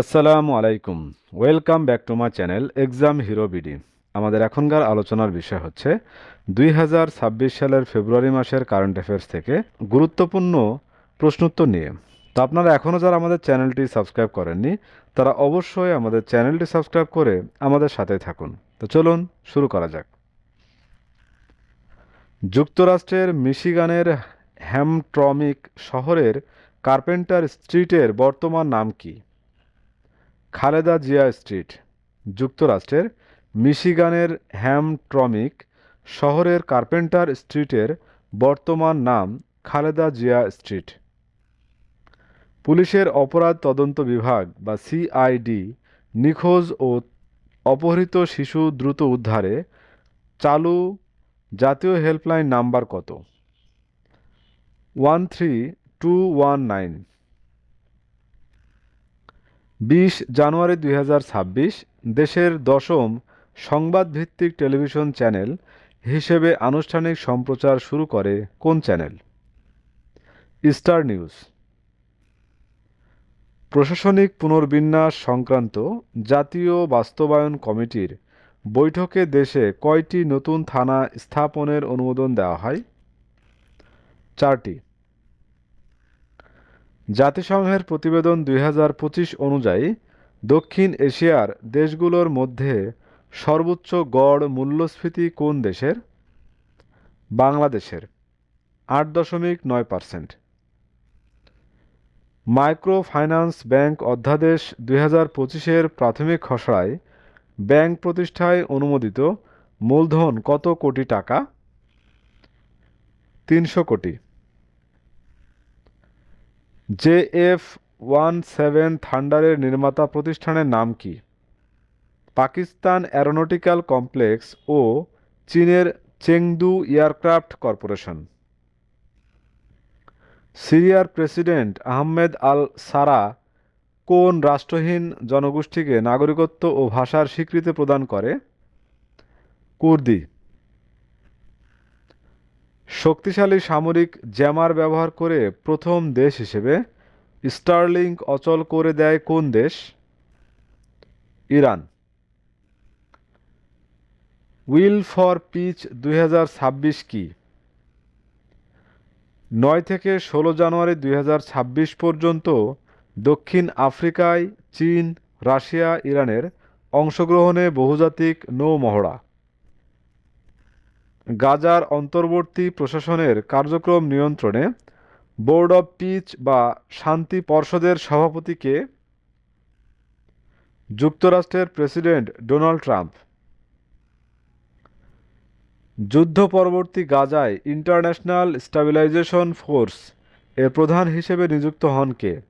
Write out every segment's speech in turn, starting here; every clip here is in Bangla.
আসসালামু আলাইকুম। Welcome back to my channel Exam Hero BD. আমাদের এখনকার আলোচনার বিষয় হচ্ছে, দুই হাজার ছাব্বিশ সালের ফেব্রুয়ারি মাসের কারেন্ট অ্যাফেয়ার্স থেকে গুরুত্বপূর্ণ প্রশ্নোত্তর নিয়ে। তো আপনারা এখনও যারা আমাদের চ্যানেলটি সাবস্ক্রাইব করেননি, তারা অবশ্যই আমাদের চ্যানেলটি সাবস্ক্রাইব করে আমাদের সাথে থাকুন। তো চলুন শুরু করা যাক। যুক্তরাষ্ট্রের মিশিগানের হ্যামট্রমিক শহরের কার্পেন্টার স্ট্রিটের বর্তমান নাম কী? খালেদা জিয়া স্ট্রিট, যুক্তরাষ্ট্রের মিশিগানের হ্যামট্রমিক শহরের কার্পেন্টার স্ট্রিটের বর্তমান নাম খালেদা জিয়া স্ট্রিট। পুলিশের অপরাধ তদন্ত বিভাগ বা সিআইডি নিখোঁজ ও অপহৃত শিশু দ্রুত উদ্ধারে চালু জাতীয় হেল্পলাইন নাম্বার কত? One three two one nine. বিশ জানুয়ারি দুই হাজার ছাব্বিশ, দেশের দশম সংবাদভিত্তিক টেলিভিশন চ্যানেল হিসেবে আনুষ্ঠানিক সম্প্রচার শুরু করে কোন চ্যানেল? Star news. প্রশাসনিক পুনর্বিন্যাস সংক্রান্ত জাতীয় বাস্তবায়ন কমিটির বৈঠকে দেশে কয়টি নতুন থানা স্থাপনের অনুমোদন দেওয়া হয়? চারটি। জাতিসংঘের প্রতিবেদন দুই হাজার পঁচিশ অনুযায়ী, দক্ষিণ এশিয়ার দেশগুলোর মধ্যে সর্বোচ্চ গড় মূল্যস্ফীতি কোন দেশের? বাংলাদেশের, আট দশমিক নয় পার্সেন্ট। মাইক্রো ফাইন্যান্স ব্যাংক অধ্যাদেশ দুই হাজার পঁচিশের প্রাথমিক খসড়ায় ব্যাংক প্রতিষ্ঠায় অনুমোদিত মূলধন কত কোটি টাকা? তিনশো কোটি। জে এফ ওয়ান সেভেন থান্ডারের নির্মাতা প্রতিষ্ঠানের নাম কি? পাকিস্তান অ্যারোনটিক্যাল কমপ্লেক্স ও চীনের চেংদু এয়ারক্রাফট কর্পোরেশন। সিরিয়ার প্রেসিডেন্ট আহমেদ আল সারা কোন রাষ্ট্রহীন জনগোষ্ঠীকে নাগরিকত্ব ও ভাষার স্বীকৃতি প্রদান করে? কুর্দি। শক্তিশালী সামরিক জ্যামার ব্যবহার করে প্রথম দেশ হিসেবে স্টারলিংক অচল করে দেয় কোন দেশ? ইরান। উইল ফর পিচ দুই হাজার ছাব্বিশ কি? নয় থেকে ষোলো জানুয়ারি দুই হাজার ছাব্বিশ পর্যন্ত দক্ষিণ আফ্রিকায় চীন, রাশিয়া, ইরানের অংশগ্রহণে বহুজাতিক নৌমহড়া গাজার অন্তর্বর্তী প্রশাসনের কার্যক্রম নিয়ন্ত্রণে বোর্ড অব পিচ বা শান্তি পর্ষদের সভাপতিকে যুক্তরাষ্ট্রের প্রেসিডেন্ট ডোনাল্ড ট্রাম্প। যুদ্ধ পরবর্তী গাজায় ইন্টারন্যাশনাল স্টাবিলাইজেশন ফোর্স এর প্রধান হিসেবে নিযুক্ত হন কে?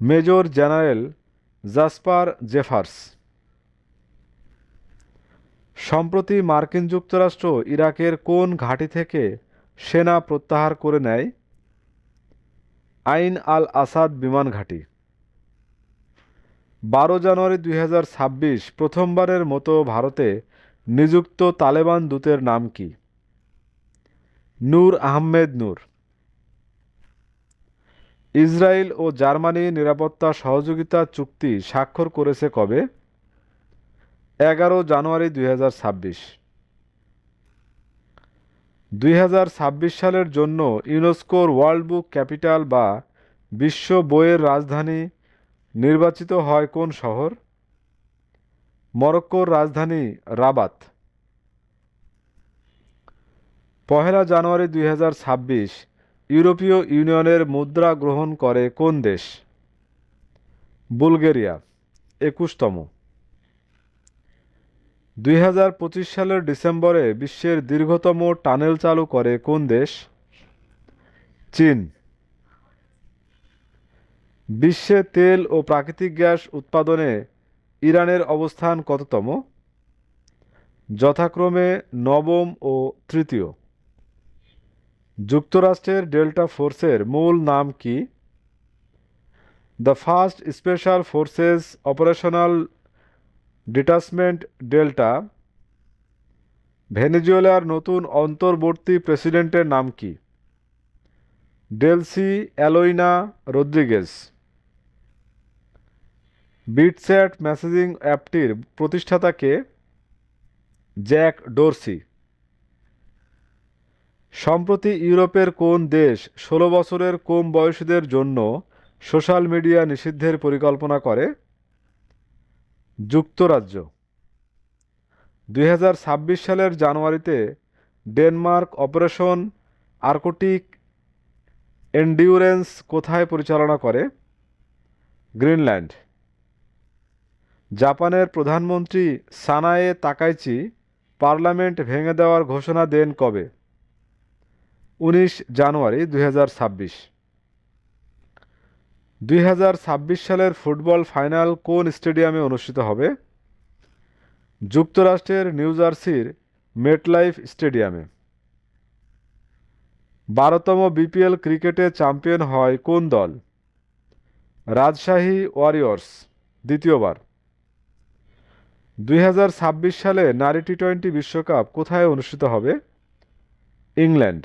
Major general Jasper Jeffers. সম্প্রতি মার্কিন যুক্তরাষ্ট্র ইরাকের কোন ঘাঁটি থেকে সেনা প্রত্যাহার করে নেয়? আইন আল আসাদ বিমান ঘাঁটি। বারো জানুয়ারি দুই হাজার ছাব্বিশ প্রথমবারের মতো ভারতে নিযুক্ত তালেবান দূতের নাম কি? নূর আহমেদ নূর। ইসরায়েল ও জার্মানি নিরাপত্তা সহযোগিতা চুক্তি স্বাক্ষর করেছে কবে? এগারো জানুয়ারি দুই হাজার ছাব্বিশ। দুই হাজার ছাব্বিশ সালের জন্য ইউনেস্কোর ওয়ার্ল্ড বুক ক্যাপিটাল বা বিশ্ব বইয়ের রাজধানী নির্বাচিত হয় কোন শহর? মরক্কোর রাজধানী রাবাত। পহেলা জানুয়ারি দুই হাজার ছাব্বিশ ইউরোপীয় ইউনিয়নের মুদ্রা গ্রহণ করে কোন দেশ? বুলগেরিয়া, একুশতম। দুই হাজার পঁচিশ সালের ডিসেম্বরে বিশ্বের দীর্ঘতম টানেল চালু করে কোন দেশ? চীন। বিশ্বে তেল ও প্রাকৃতিক গ্যাস উৎপাদনে ইরানের অবস্থান কততম? যথাক্রমে নবম ও তৃতীয়। যুক্তরাষ্ট্রের ডেল্টা ফোর্সের মূল নাম কি? The first special forces operational detachment Delta, ভেনেজুয়েলার নতুন অন্তর্বর্তী প্রেসিডেন্টের নাম কি? Delcy Eloina Rodriguez. Bitchat messaging অ্যাপটির প্রতিষ্ঠাতা কে? Jack Dorsey. সম্প্রতি ইউরোপের কোন দেশ ষোলো বছরের কম বয়সীদের জন্য সোশ্যাল মিডিয়া নিষিদ্ধের পরিকল্পনা করে? যুক্তরাজ্য। দুই হাজার ছাব্বিশ সালের জানুয়ারিতে ডেনমার্ক অপারেশন আর্কটিক এন্ডিউরেন্স কোথায় পরিচালনা করে? গ্রিনল্যান্ড। জাপানের প্রধানমন্ত্রী সানায়ে তাকাইচি পার্লামেন্ট ভেঙে দেওয়ার ঘোষণা দেন কবে? উনিশ জানুয়ারি দুই হাজার ছাব্বিশ। দুই হাজার ছাব্বিশ সালের ফুটবল ফাইনাল কোন স্টেডিয়ামে অনুষ্ঠিত হবে? যুক্তরাষ্ট্রের নিউ জার্সির মেটলাইফ স্টেডিয়ামে। বারোতম বিপিএল ক্রিকেটে চ্যাম্পিয়ন হয় কোন দল? রাজশাহী ওয়ারিয়র্স, দ্বিতীয়বার। দুই হাজার ছাব্বিশ সালে নারী টি টোয়েন্টি বিশ্বকাপ কোথায় অনুষ্ঠিত হবে? ইংল্যান্ড।